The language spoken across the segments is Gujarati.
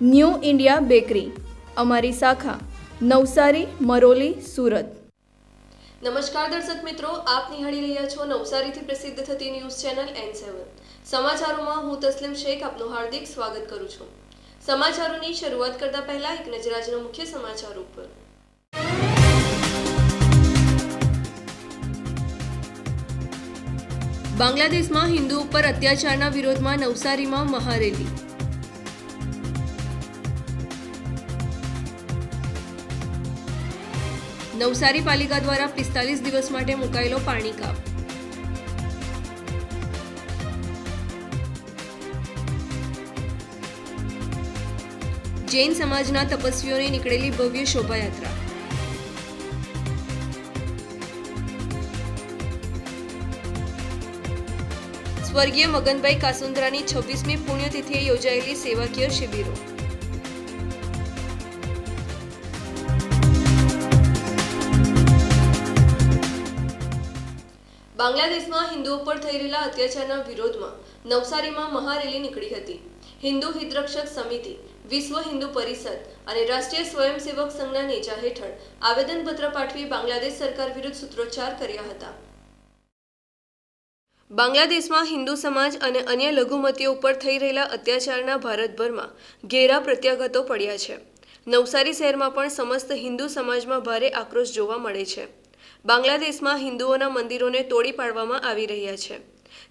new India bakery, અમારી શાખા, નવસારી, મરોલી, સુરત. નમસ્કાર દર્શક મિત્રો, આપ નિહાળી રહ્યા છો નવસારીથી પ્રસિદ્ધ થતી ન્યૂઝ ચેનલ એન સેવન સમાચારોમાં હું તસ્લીમ શેખ, આપનું હાર્દિક સ્વાગત કરું છું. સમાચારોની શરૂઆત કરતા પહેલા એક નજર આજના મુખ્ય સમાચારો ઉપર. બાંગ્લાદેશમાં હિન્દુ ઉપર અત્યાચારના વિરોધમાં નવસારીમાં મહારેલી. નવસારી પાલિકા દ્વારા પિસ્તાલીસ દિવસ માટે મુકાયેલો પાણી કાપ. જૈન સમાજના તપસ્વીઓની નીકળેલી ભવ્ય શોભાયાત્રા. સ્વર્ગીય મગનભાઈ કાસુંદ્રાની છવ્વીસમી પુણ્યતિથિએ યોજાયેલી સેવાકીય શિબિરો. બાંગ્લાદેશમાં હિન્દુઓ પર થઈ રહેલા અત્યાચારના વિરોધમાં નવસારીમાં મહારેલી નીકળી હતી. હિન્દુ હિતરક્ષક સમિતિ, વિશ્વ હિન્દુ પરિષદ અને રાષ્ટ્રીય સ્વયંસેવક સંઘના નેજા હેઠળ આવેદનપત્ર પાઠવી બાંગ્લાદેશ સરકાર વિરુદ્ધ સૂત્રોચ્ચાર કર્યા હતા. બાંગ્લાદેશમાં હિન્દુ સમાજ અને અન્ય લઘુમતીઓ ઉપર થઈ રહેલા અત્યાચારના ભારતભરમાં ઘેરા પ્રત્યાઘાતો પડ્યા છે. નવસારી શહેરમાં પણ સમસ્ત હિન્દુ સમાજમાં ભારે આક્રોશ જોવા મળે છે. બાંગ્લાદેશમાં હિન્દુઓના મંદિરોને તોડી પાડવામાં આવી રહ્યા છે.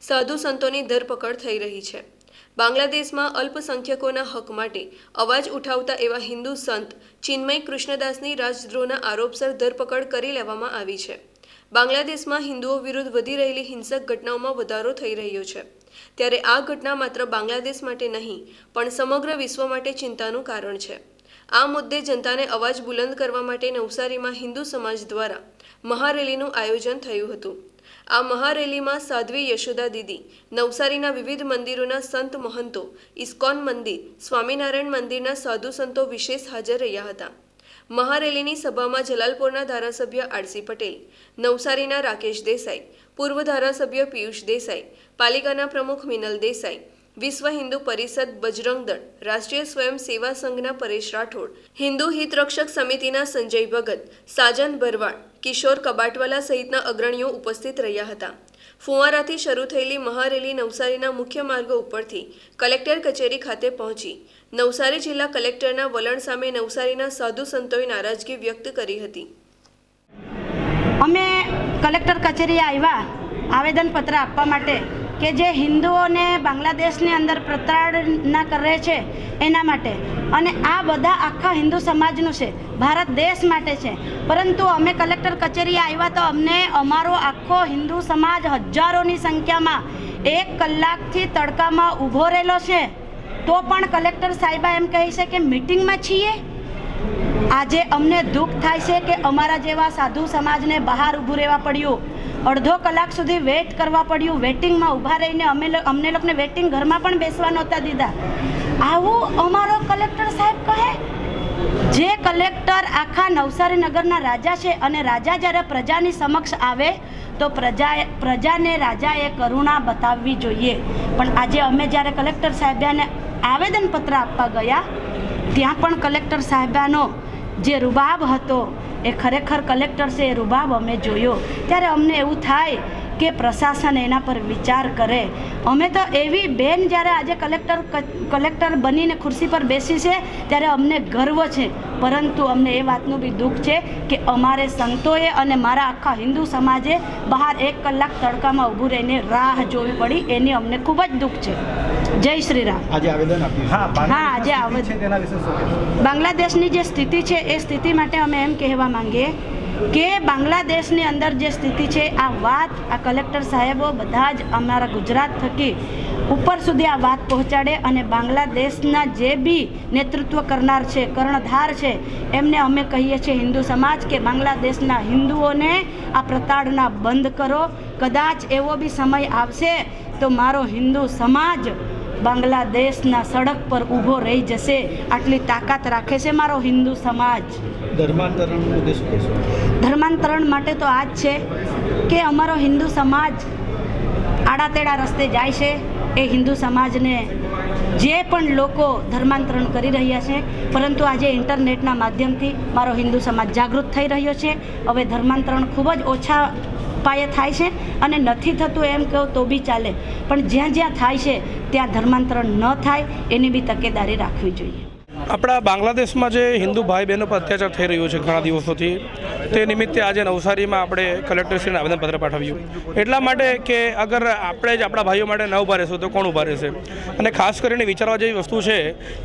સાધુ સંતોની ધરપકડ થઈ રહી છે. બાંગ્લાદેશમાં અલ્પસંખ્યકોના હક માટે અવાજ ઉઠાવતા એવા હિન્દુ સંત ચિન્મય કૃષ્ણદાસની રાજદ્રોહના આરોપસર ધરપકડ કરી લેવામાં આવી છે. બાંગ્લાદેશમાં હિન્દુઓ વિરુદ્ધ વધી રહેલી હિંસક ઘટનાઓમાં વધારો થઈ રહ્યો છે. ત્યારે આ ઘટના માત્ર બાંગ્લાદેશ માટે નહીં, પણ સમગ્ર વિશ્વ માટે ચિંતાનું કારણ છે. આ મુદ્દે જનતાને અવાજ બુલંદ કરવા માટે નવસારીમાં હિન્દુ સમાજ દ્વારા મહારેલીનું આયોજન થયું હતું. આ મહારેલીમાં સાધ્વી યશોદા દીદી, નવસારીના વિવિધ મંદિરોના સંત મહંતો, ઇસ્કોન મંદિર, સ્વામિનારાયણ મંદિરના સાધુ સંતો વિશેષ હાજર રહ્યા હતા. મહારેલીની સભામાં જલાલપોરના ધારાસભ્ય આરસી પટેલ, નવસારીના રાકેશ દેસાઈ, પૂર્વ ધારાસભ્ય પિયુષ દેસાઈ, પાલિકાના પ્રમુખ મિનલ દેસાઈ વિશ્વ હિન્દુ પરિષદ બજરંગ દળ, રાષ્ટ્રીય સ્વયં સેવા સંઘના પરેશ રાઠોડ, હિન્દુ હિતરક્ષક સમિતિના સંજય ભગત, સાજન ભરવાડ, કિશોર કબાટવાલા સહિતના અગ્રણીઓ ઉપસ્થિત રહ્યા હતા. ફુવારાથી શરૂ થયેલી મહારેલી નવસારીના મુખ્ય માર્ગો ઉપરથી કલેક્ટર કચેરી ખાતે પહોંચી, નવસારી જિલ્લા કલેક્ટરના વલણ સામે નવસારીના સાધુ સંતોએ નારાજગી વ્યક્ત કરી હતી. અમે કલેક્ટર કચેરીએ આવ્યા, આવેદનપત્ર આપવા માટે. કે જે હિન્દુઓને બાંગ્લાદેશની અંદર પ્રતાડના કરે છે એના માટે. અને આ બધા આખા હિન્દુ સમાજનું છે. ભારત દેશ માટે છે. પરંતુ અમે કલેક્ટર કચેરીએ આવ્યા તો અમને અમારો આખો હિન્દુ સમાજ હજારોની સંખ્યામાં એક કલાકથી તડકામાં ઊભો રહેલો છે. તો પણ કલેક્ટર સાહેબા એમ કહે છે કે મિટિંગમાં છીએ? આજે અમને દુઃખ થાય છે કે અમારા જેવા સાધુ સમાજને બહાર ઊભું રહેવા પડ્યું. અડધો કલાક સુધી વેઇટ કરવા પડ્યું. વેટિંગમાં ઊભા રહીને અમે અમને લોકોને વેટિંગ ઘરમાં પણ બેસવા નહોતા દીધા. આવું અમારો કલેક્ટર સાહેબ કહે? જે કલેક્ટર આખા નવસારી નગરના રાજા છે અને રાજા જ્યારે પ્રજાની સમક્ષ આવે, તો પ્રજાએ પ્રજાને રાજાએ કરુણા બતાવવી જોઈએ. પણ આજે અમે જ્યારે કલેક્ટર સાહેબાને આવેદનપત્ર આપવા ગયા, ત્યાં પણ કલેક્ટર સાહેબાનો જે રૂબાબ હતો, એ ખરેખર કલેક્ટર છે એ રૂબાબ અમે જોયો. ત્યારે અમને એવું થાય કે પ્રશાસન એના પર વિચાર કરે. અમે તો એવી બેન જ્યારે આજે કલેક્ટર કલેક્ટર બનીને ખુરશી પર બેસી છે ત્યારે અમને ગર્વ છે. પરંતુ અમને એ વાતનું બી દુઃખ છે કે અમારે સંતોએ અને મારા આખા હિન્દુ સમાજે બહાર એક કલાક તડકામાં ઊભું રહીને રાહ જોવી પડી. એની અમને ખૂબ જ દુઃખ છે. જય શ્રી રામ આજે આવેદન આપ્યું હા હા, આજે આવેદન. છે તેના વિશે શું કહેશો? બાંગ્લાદેશની જે સ્થિતિ છે એ સ્થિતિ માટે અમે એમ કહેવા માંગીએ કે બાંગ્લાદેશની અંદર જે સ્થિતિ છે, આ વાત આ કલેક્ટર સાહેબો બધા જ અમારા ગુજરાત થકી ઉપર સુધી આ વાત પહોંચાડે અને બાંગ્લાદેશના જે બી નેતૃત્વ કરનાર છે, કર્ણધાર છે, એમને અમે કહીએ છીએ હિન્દુ સમાજ કે બાંગ્લાદેશના હિન્દુઓને આ પ્રતાડના બંધ કરો. કદાચ એવો બી સમય આવશે તો મારો હિન્દુ સમાજ બાંગ્લાદેશના સડક પર ઊભો રહી જશે આટલી તાકાત રાખે છે મારો હિન્દુ સમાજ. ધર્માંતરણ માટે તો આ જ છે કે અમારો હિન્દુ સમાજ આડાતેડા રસ્તે જાય છે. એ હિન્દુ સમાજને જે પણ લોકો ધર્માંતરણ કરી રહ્યા છે પરંતુ આજે ઇન્ટરનેટના માધ્યમથી મારો હિન્દુ સમાજ જાગૃત થઈ રહ્યો છે. હવે ધર્માંતરણ ખૂબ જ ઓછા પાયે થાય છે અને નથી થતું એમ કહું તો બી ચાલે. પણ જ્યાં જ્યાં થાય છે, ત્યાં ધર્માંતરણ ન થાય, એની બી તકેદારી રાખવી જોઈએ. આપણા બાંગ્લાદેશમાં જે હિન્દુ ભાઈ બહેનો પર અત્યાચાર થઈ રહ્યો છે ઘણા દિવસોથી, તે નિમિત્તે આજે નવસારીમાં આપણે કલેક્ટરશ્રીને આવેદનપત્ર પાઠવ્યું. એટલા માટે કે અગર આપણે જ આપણા ભાઈઓ માટે ન ઊભા રહેશું, તો કોણ ઊભા રહેશે? અને ખાસ કરીને વિચારવા જેવી વસ્તુ છે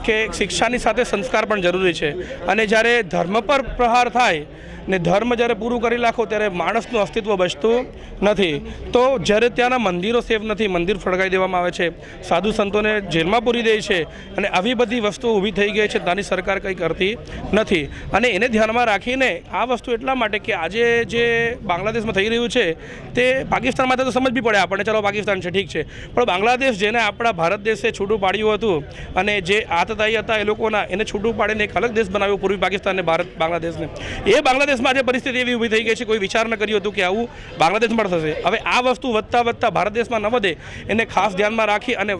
કે શિક્ષાની સાથે સંસ્કાર પણ જરૂરી છે. અને જ્યારે ધર્મ પર પ્રહાર થાય ને ધર્મ જ્યારે પૂરું કરી નાખો ત્યારે માણસનું અસ્તિત્વ બચતું નથી. તો જ્યારે ત્યાંના મંદિરો સેફ નથી, મંદિર ફળગાવી દેવામાં આવે છે. સાધુ સંતોને જેલમાં પૂરી દે છે અને આવી બધી વસ્તુઓ ઊભી થઈ ગઈ છે, ત્યાંની સરકાર કંઈ કરતી નથી. અને એને ધ્યાનમાં રાખીને આ વસ્તુ એટલા માટે કે આજે જે બાંગ્લાદેશમાં થઈ રહ્યું છે, તે પાકિસ્તાન માટે તો સમજ બી પડે આપણને. ચાલો, પાકિસ્તાન છે, ઠીક છે. પણ બાંગ્લાદેશ જેને આપણા ભારત દેશે છૂટું પાડ્યું હતું અને જે આતતાઈ હતા એ લોકોના, એને છૂટું પાડીને એક અલગ દેશ બનાવ્યો પૂર્વી પાકિસ્તાનને, ભારત, બાંગ્લાદેશને. એ બાંગ્લાદેશમાં આજે પરિસ્થિતિ એવી ઊભી થઈ ગઈ છે, કોઈ વિચાર ન કર્યું હતું કે આવું બાંગ્લાદેશમાં પણ થશે. હવે આ વસ્તુ વધતા વધતા ભારત દેશમાં ન વધે, એને ખાસ ધ્યાનમાં રાખી અને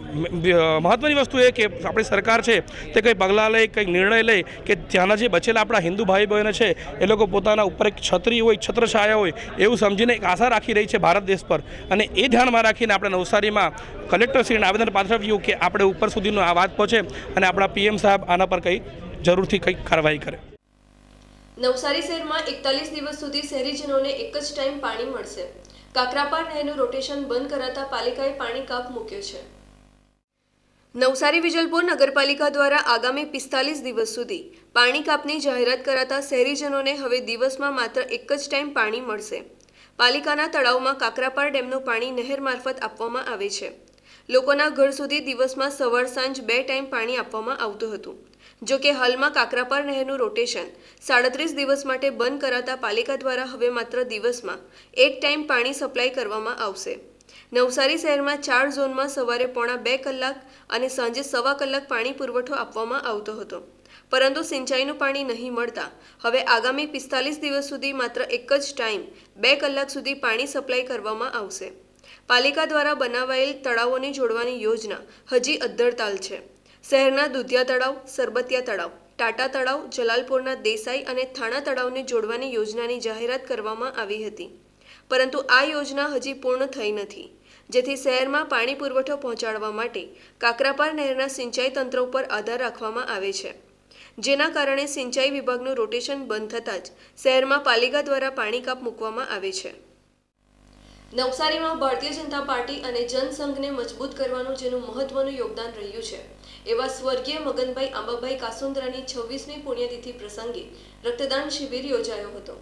મહત્ત્વની વસ્તુ એ કે આપણી સરકાર છે, તે કંઈ પગલાં લે કંઈક નિર્ણય લે, કે ત્યાંના જે બચેલા આપણા હિન્દુ ભાઈ બહેનો છે, એ લોકો પોતાના ઉપર એક છત્રી હોય છત્રછાયા હોય, એવું સમજીને એક આશા રાખી રહી છે ભારત દેશ પર. અને એ ધ્યાનમાં રાખીને આપણે નવસારીમાં કલેક્ટરશ્રીને આવેદન પાઠવ્યું કે આપણે ઉપર સુધીનો આ વાત પહોંચે અને આપણા પીએમ સાહેબ આના પર કંઈ જરૂરથી કંઈક કાર્યવાહી કરે. નવસારી શહેરમાં એકતાલીસ દિવસ સુધી શહેરીજનોને એક જ ટાઈમ પાણી મળશે. કાકરાપાર નહેરનું રોટેશન બંધ કરાતા પાલિકાએ પાણી કાપ મૂક્યો છે. નવસારી વિજલપુર નગરપાલિકા દ્વારા આગામી પિસ્તાલીસ દિવસ સુધી પાણી કાપની જાહેરાત કરાતા શહેરીજનોને હવે દિવસમાં માત્ર એક જ ટાઈમ પાણી મળશે. પાલિકાના તળાવમાં કાકરાપાર ડેમનું પાણી નહેર મારફત આપવામાં આવે છે. લોકોના ઘર સુધી દિવસમાં સવાર સાંજ બે ટાઈમ પાણી આપવામાં આવતું હતું. જો કે હાલમાં કાકરાપાર નહેરનું રોટેશન સાડત્રીસ દિવસ માટે બંધ કરાતા પાલિકા દ્વારા હવે માત્ર દિવસમાં એક ટાઈમ પાણી સપ્લાય કરવામાં આવશે. નવસારી શહેરમાં ચાર ઝોનમાં સવારે પોણા બે કલાક અને સાંજે સવા કલાક પાણી પુરવઠો આપવામાં આવતો હતો. પરંતુ સિંચાઈનું પાણી નહીં મળતા હવે આગામી પિસ્તાલીસ દિવસ સુધી માત્ર એક જ ટાઈમ બે કલાક સુધી પાણી સપ્લાય કરવામાં આવશે. પાલિકા દ્વારા બનાવાયેલ તળાવોને જોડવાની યોજના હજી અદ્ધરતાલ છે. શહેરના દુધિયા તળાવ, સરબતિયા તળાવ, ટાટા તળાવ, જલાલપુરના દેસાઈ અને થાણા તળાવને જોડવાની યોજનાની જાહેરાત કરવામાં આવી હતી. પરંતુ આ યોજના હજી પૂર્ણ થઈ નથી. જેથી શહેરમાં પાણી પુરવઠો પહોંચાડવા માટે કાકરાપાર નહેરના સિંચાઈ તંત્ર ઉપર આધાર રાખવામાં આવે છે. જેના કારણે સિંચાઈ વિભાગનું રોટેશન બંધ થતાં જ શહેરમાં પાલિકા દ્વારા પાણી કાપ મૂકવામાં આવે છે. નવસારીમાં ભારતીય જનતા પાર્ટી અને જનસંઘને મજબૂત કરવાનું જેનું મહત્વનું યોગદાન રહ્યું છે. એવા સ્વર્ગીય મગનભાઈ આંબાભાઈ કાસુંદ્રાની છવ્વીસમી પુણ્યતિથિ પ્રસંગે રક્તદાન શિબિર યોજાયો હતો.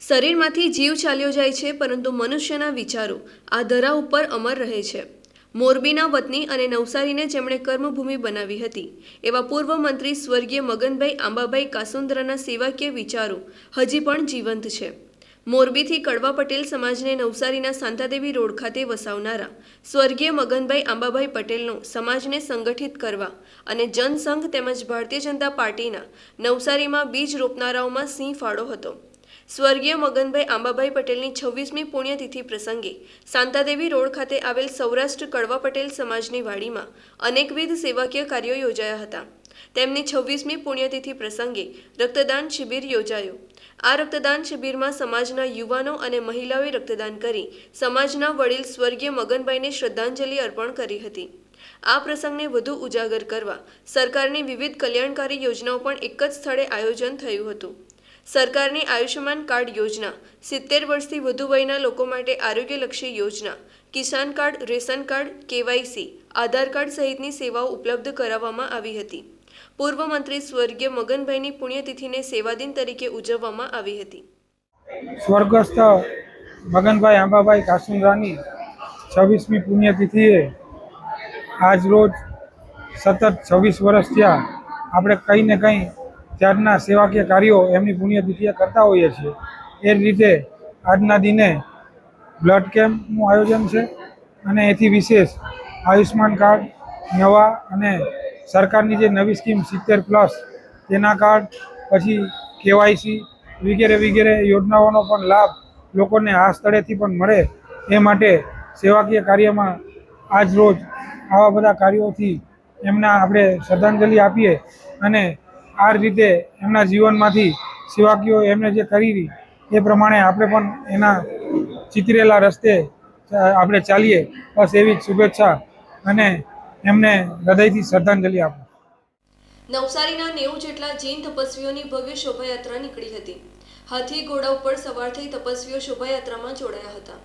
શરીરમાંથી જીવ ચાલ્યો જાય છે, પરંતુ મનુષ્યના વિચારો આ ધરા ઉપર અમર રહે છે. મોરબીના વતની અને નવસારીને જેમણે કર્મભૂમિ બનાવી હતી, એવા પૂર્વ મંત્રી સ્વર્ગીય મગનભાઈ આંબાભાઈ કાસુંદ્રાના સેવાકીય વિચારો હજી પણ જીવંત છે. મોરબીથી કડવા પટેલ સમાજને નવસારીના શાંતાદેવી રોડ ખાતે વસાવનારા. સ્વર્ગીય મગનભાઈ આંબાભાઈ પટેલનો સમાજને સંગઠિત કરવા અને જનસંઘ તેમજ ભારતીય જનતા પાર્ટીના નવસારીમાં બીજ રોપનારાઓમાં સિંહ ફાળો હતો. સ્વર્ગીય મગનભાઈ આંબાભાઈ પટેલની છવ્વીસમી પુણ્યતિથિ પ્રસંગે શાંતાદેવી રોડ ખાતે આવેલ સૌરાષ્ટ્ર કડવા પટેલ સમાજની વાડીમાં અનેકવિધ સેવાકીય કાર્યો યોજાયા હતા. તેમની છવ્વીસમી પુણ્યતિથિ પ્રસંગે રક્તદાન શિબિર યોજાયો. આ રક્તદાન શિબિરમાં સમાજના યુવાનો અને મહિલાઓએ રક્તદાન કરી સમાજના વડીલ સ્વર્ગીય મગનભાઈને શ્રદ્ધાંજલિ અર્પણ કરી હતી. આ પ્રસંગને વધુ ઉજાગર કરવા સરકારની વિવિધ કલ્યાણકારી યોજનાઓ પણ એક જ સ્થળે આયોજન થયું હતું. સરકારની આયુષ્યમાન કાર્ડ યોજના, સિત્તેર વર્ષથી વધુ વયના લોકો માટે આરોગ્યલક્ષી યોજના, કિસાન card, ration card, KYC, Aadhaar card સહિતની સેવાઓ ઉપલબ્ધ કરાવવામાં આવી હતી. પૂર્વ મંત્રી સ્વર્ગીય મગનભાઈની પુણ્યતિથિને સેવાદિન તરીકે ઉજવવામાં આવી હતી. સ્વર્ગસ્થ મગનભાઈ આંબાભાઈ કાસુંદરાની છવ્વીસમી પુણ્યતિથિએ આજ રોજ સતત છવ્વીસ વર્ષ થયા. આપણે કંઈ ને કંઈ ત્યારના સેવાકીય કાર્યો એમની પુણ્યતિથિએ કરતા હોઈએ છીએ. એ જ રીતે આજના દિને બ્લડ કેમ્પનું આયોજન છે અને એથી વિશેષ આયુષ્માન કાર્ડ, નવા અને સરકારની જે નવી સ્કીમ સિત્તેર પ્લસ, તેના કાર્ડ પછી કેવાયસી વગેરે વગેરે યોજનાઓનો પણ લાભ લોકોને આ સ્થળેથી પણ મળે. એ માટે સેવાકીય કાર્યમાં આજ રોજ આવા બધા કાર્યોથી એમના આપણે શ્રદ્ધાંજલિ આપીએ અને આ રીતે એમના જીવનમાંથી સેવાકીઓ એમને જે કરી એ પ્રમાણે આપણે પણ એના ચિતરેલા રસ્તે આપણે ચાલીએ. બસ એવી જ શુભેચ્છા અને એમને હૃદયથી શ્રદ્ધાંજલિ આપું. નવસારીના નેવું જેટલા જૈન તપસ્વીઓની ભવ્ય શોભાયાત્રા નીકળી હતી. હાથી ઘોડા ઉપર સવાર થઈ તપસ્વીઓ શોભાયાત્રામાં જોડાયા હતા.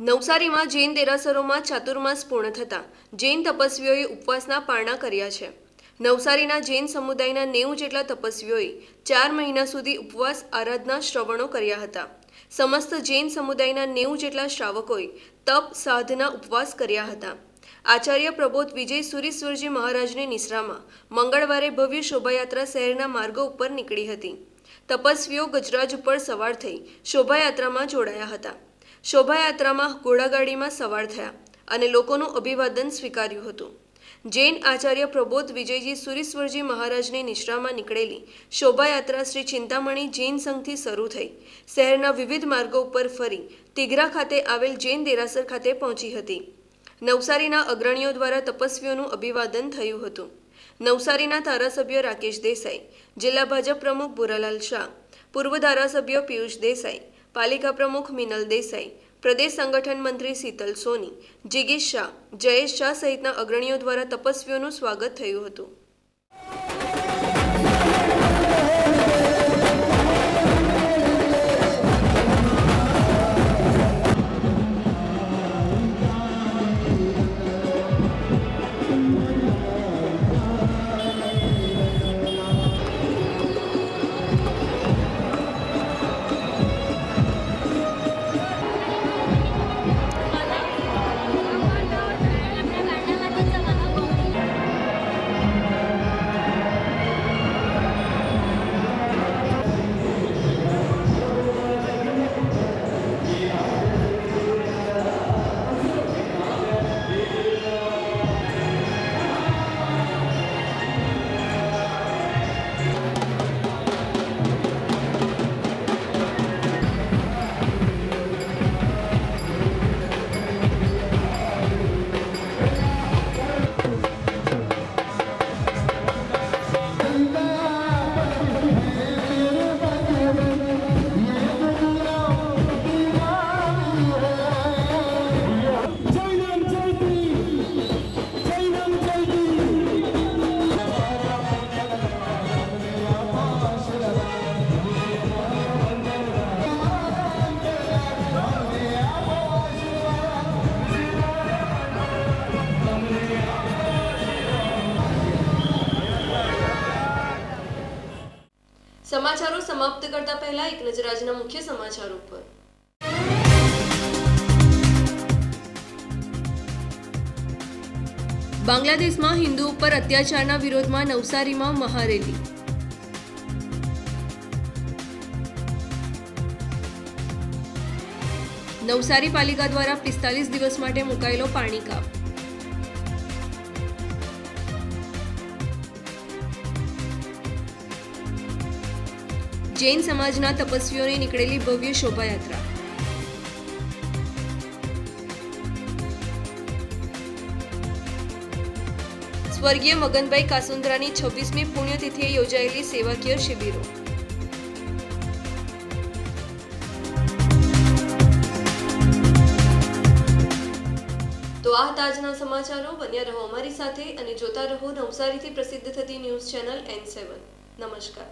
નવસારીમાં જૈન દેરાસરોમાં ચાતુર્માસ પૂર્ણ થતાં જૈન તપસ્વીઓએ ઉપવાસના પારણા કર્યા છે. નવસારીના જૈન સમુદાયના નેવું જેટલા તપસ્વીઓએ ચાર મહિના સુધી ઉપવાસ આરાધના શ્રવણો કર્યા હતા. સમસ્ત જૈન સમુદાયના નેવું જેટલા શ્રાવકોએ તપ, સાધના, ઉપવાસ કર્યા હતા. આચાર્ય પ્રબોધ વિજય સુરીશ્વરજી મહારાજની નિશ્રામાં મંગળવારે ભવ્ય શોભાયાત્રા શહેરના માર્ગો ઉપર નીકળી હતી. તપસ્વીઓ ગજરાજ ઉપર સવાર થઈ શોભાયાત્રામાં જોડાયા હતા. શોભાયાત્રામાં ઘોડાગાડીમાં સવાર થયા અને લોકોનું અભિવાદન સ્વીકાર્યું હતું. જૈન આચાર્ય પ્રબોધ વિજયજી સુરીશ્વરજી મહારાજની નિશ્રામાં નીકળેલી શોભાયાત્રા શ્રી ચિંતામણી જૈન સંઘથી શરૂ થઈ. શહેરના વિવિધ માર્ગો ઉપર ફરી તિઘરા ખાતે આવેલ જૈન દેરાસર ખાતે પહોંચી હતી. નવસારીના અગ્રણીઓ દ્વારા તપસ્વીઓનું અભિવાદન થયું હતું. નવસારીના ધારાસભ્ય રાકેશ દેસાઈ, જિલ્લા ભાજપ પ્રમુખ ભુરાલાલ શાહ, પૂર્વ ધારાસભ્ય પિયુષ દેસાઈ, પાલિકા પ્રમુખ મિનલ દેસાઈ, પ્રદેશ સંગઠન મંત્રી શીતલ સોની, જિગીશ શાહ, જયેશ શાહ સહિતના અગ્રણીઓ દ્વારા તપસ્વીઓનું સ્વાગત થયું હતું. આજના મુખ્ય સમાચારો પર બાંગ્લાદેશમાં હિન્દુ ઉપર અત્યાચારના વિરોધમાં નવસારીમાં મહારેલી નવસારી પાલિકા દ્વારા પિસ્તાલીસ દિવસ માટે મુકાયેલો પાણી કાપ જૈન સમાજના તપસ્વીઓની નીકળેલી ભવ્ય શોભાયાત્રા. સ્વર્ગીય મગનભાઈ કાસુંદ્રાની છવ્વીસમી પુણ્યતિથિએ યોજાયેલી સેવાકીય શિબિરો. તો આ તાજના સમાચારો. બન્યા રહો અમારી સાથે અને જોતા રહો નવસારીથી પ્રસિદ્ધ થતી ન્યૂઝ ચેનલ એન સેવન. નમસ્કાર.